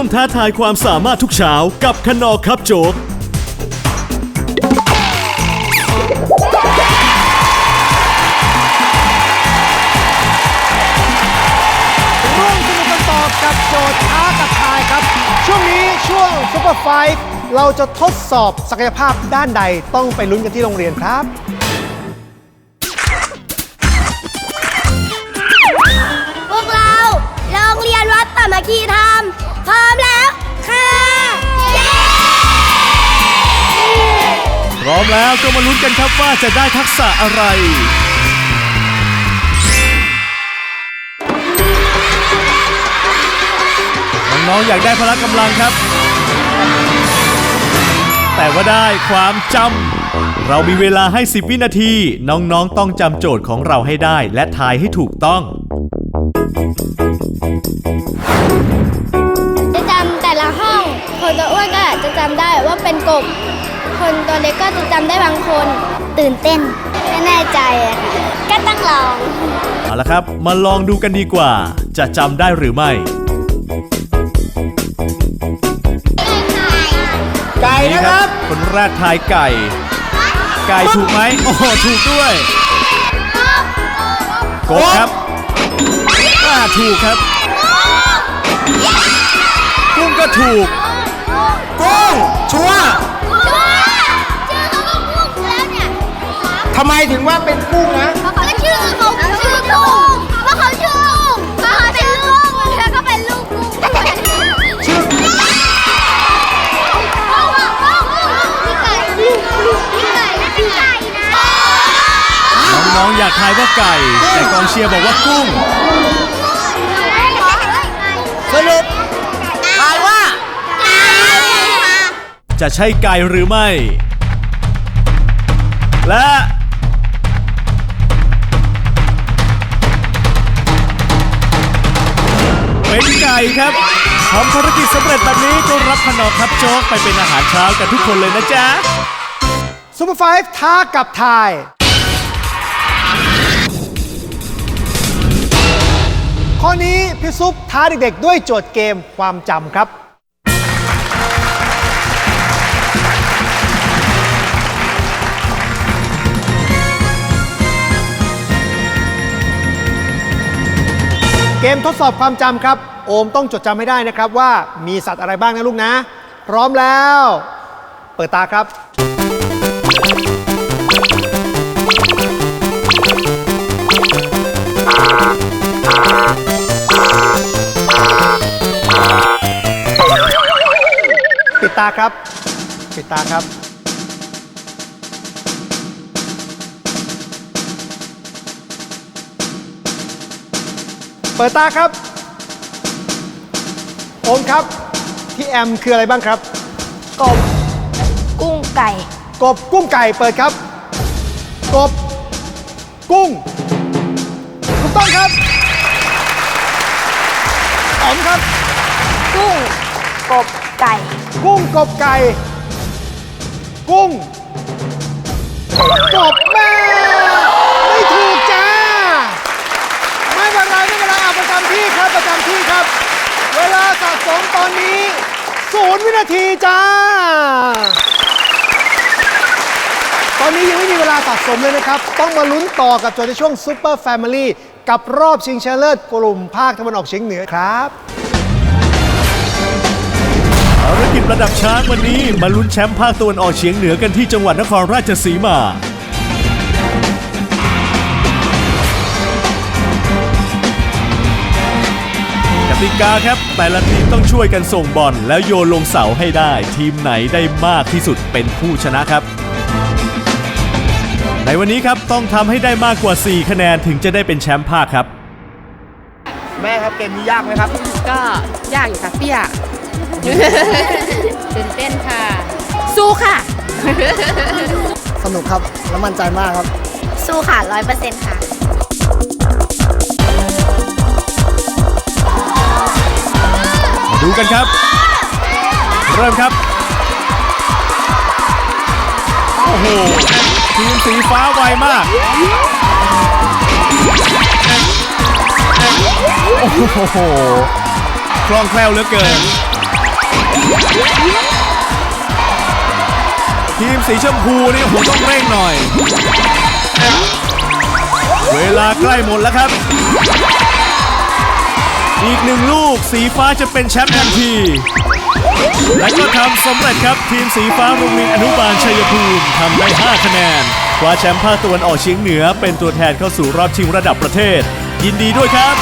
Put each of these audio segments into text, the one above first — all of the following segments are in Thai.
วมท้าทายความสามารถทุกเช้ากับคนอครับโจ๊ก ร่วมสนุกกันต่อกับโจทย์ท้ากับทายครับ ช่วงนี้ช่วงซุปเปอร์ไฟท์เราจะทดสอบศักยภาพด้านใดต้องไปลุ้นกันที่โรงเรียนครับ แล้วก็มาลุ้นกันครับว่าจะได้ทักษะอะไร น้องๆอยากได้พละกำลังครับ แต่ว่าได้ความจำเรามีเวลาให้ 10 วินาที น้องๆต้องจำโจทย์ของเราให้ได้ และทายให้ถูกต้องจะจำแต่ละห้องคนตัวอ้วนก็อาจจะจำได้ว่าเป็นกบ คนตัวเล็กก็จะจำได้บางคน ตื่นเต้น ไม่แน่ใจอะค่ะก็ต้องลอง เอาละครับ มาลองดูกันดีกว่า จะจำได้หรือไม่ ไก่นะครับ คนแรกทายไก่ ไก่ถูกไหมโอ้โหถูกด้วยกบครับอ่าถูกครับ กุ้งก็ถูก กุ้งชัวร์ชื่อำไมถึงว่าเป็นกุ้งนะ ก็ชื่อเขาชื่อกุ้งเพราะเขาชื่อกุ้งเพราะเขาเป็นลูกแล้วก็เป็นลูกกุ้งชื่อพี่ไก่ลูกลูกพี่ไก่และพี่ไก่นะน้องๆอยากทายว่าไก่ แต่กองเชียร์บอกว่ากุ้ง สรุปทายว่า จะใช่ไก่หรือไม่ ครับทำภารกิจสำเร็จแบบนี้ก็รับขนมครับโจ๊กไปเป็นอาหารเช้ากันทุกคนเลยนะจ๊ะซูเปอร์ไฟท์ท้ากับทาย ข้อนี้พี่ซุปท้าเด็กๆด้วยโจทย์เกมความจำครับ เกมทดสอบความจำครับ โอมต้องจดจำให้ได้นะครับว่ามีสัตว์อะไรบ้างนะลูกนะ พร้อมแล้ว เปิดตาครับ ปิดตาครับ ปิดตาครับ เปิดตาครับ โอมครับ ที่แอมคืออะไรบ้างครับ กบ กุ้งไก่ กบกุ้งไก่เปิดครับ กบ กุ้งถูกต้องครับอ๋อมครับ กุ้ง กบ ไก่ กุ้งกบไก่ กุ้งกบแม่ไม่ถูกจ้า ไม่เป็นไรไม่เป็นไรเอาประจำที่ครับประจำที่ครับ เวลาสะ สมตอนนี้ศูนย์วินาทีจ้า ตอนนี้ยังไม่มีเวลาสะสมเลยนะครับ ต้องมาลุ้นต่อกับโจทย์ในช่วงซูเปอร์แฟมิลี่กับรอบชิงชนะเลิศกลุ่มภาคตะวันออกเฉียงเหนือครับ ภารกิจระดับช้างวันนี้มาลุ้นแชมป์ภาคตะวันออกเฉียงเหนือกันที่จังหวัดนครราชสีมา ติกาครับ แต่ละทีมต้องช่วยกันส่งบอลแล้วโยนลงเสาให้ได้ ทีมไหนได้มากที่สุดเป็นผู้ชนะครับ ในวันนี้ครับต้องทำให้ได้มากกว่า 4 คะแนนถึงจะได้เป็นแชมป์ภาคครับ แม่ครับเกมนี้ยากไหมครับ ก็ยากอยู่ค่ะเปี้ยตื่นเต้นค่ะ สู้ค่ะ สนุกครับ และมั่นใจมากครับ สู้ค่ะร้อยเปอร์เซ็นต์ค่ะ ดูกันครับ เริ่มครับ โอ้โหทีมสีฟ้าไวมาก โอ้โหคล่องแคล่วเหลือเกิน ทีมสีชมพูนี่ผมต้องเร่งหน่อย เวลาใกล้หมดแล้วครับ อีกหนึ่งลูกสีฟ้าจะเป็นแชมป์ทันที และก็ทำสำเร็จครับทีมสีฟ้าโรงเรียนอนุบาลชัยภูมิทำได้ 5 คะแนนคว้าแชมป์ภาคตะวันออกเฉียงเหนือ เป็นตัวแทนเข้าสู่รอบชิงระดับประเทศ ยินดีด้วยครับ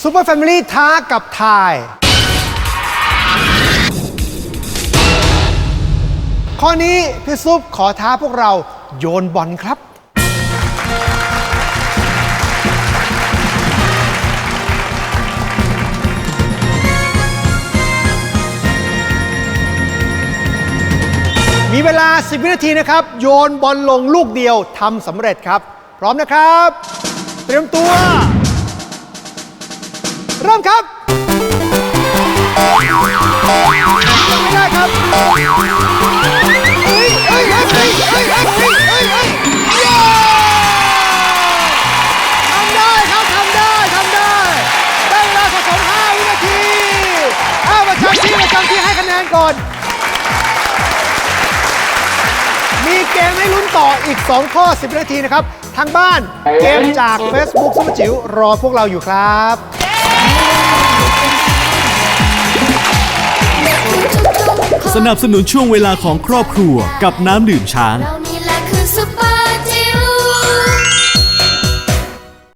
ซูเปอร์แฟมิลี่ท้ากับทาย ข้อนี้พี่ซุปขอท้าพวกเรา โยนบอลครับ มีเวลา 10 วินาทีนะครับ โยนบอลลงลูกเดียวทำสำเร็จครับ พร้อมนะครับ เตรียมตัว เริ่มครับำที่ให้คะแนก่อน มีเกมให้ลุ้นต่ออีก 2 ข้อ 10 นาทีนะครับ ทางบ้านเกมจาก Facebook ซุปเปอร์จิ๋วรอพวกเราอยู่ครับ สนับสนุนช่วงเวลาของครอบครัวกับน้ำดื่มช้าง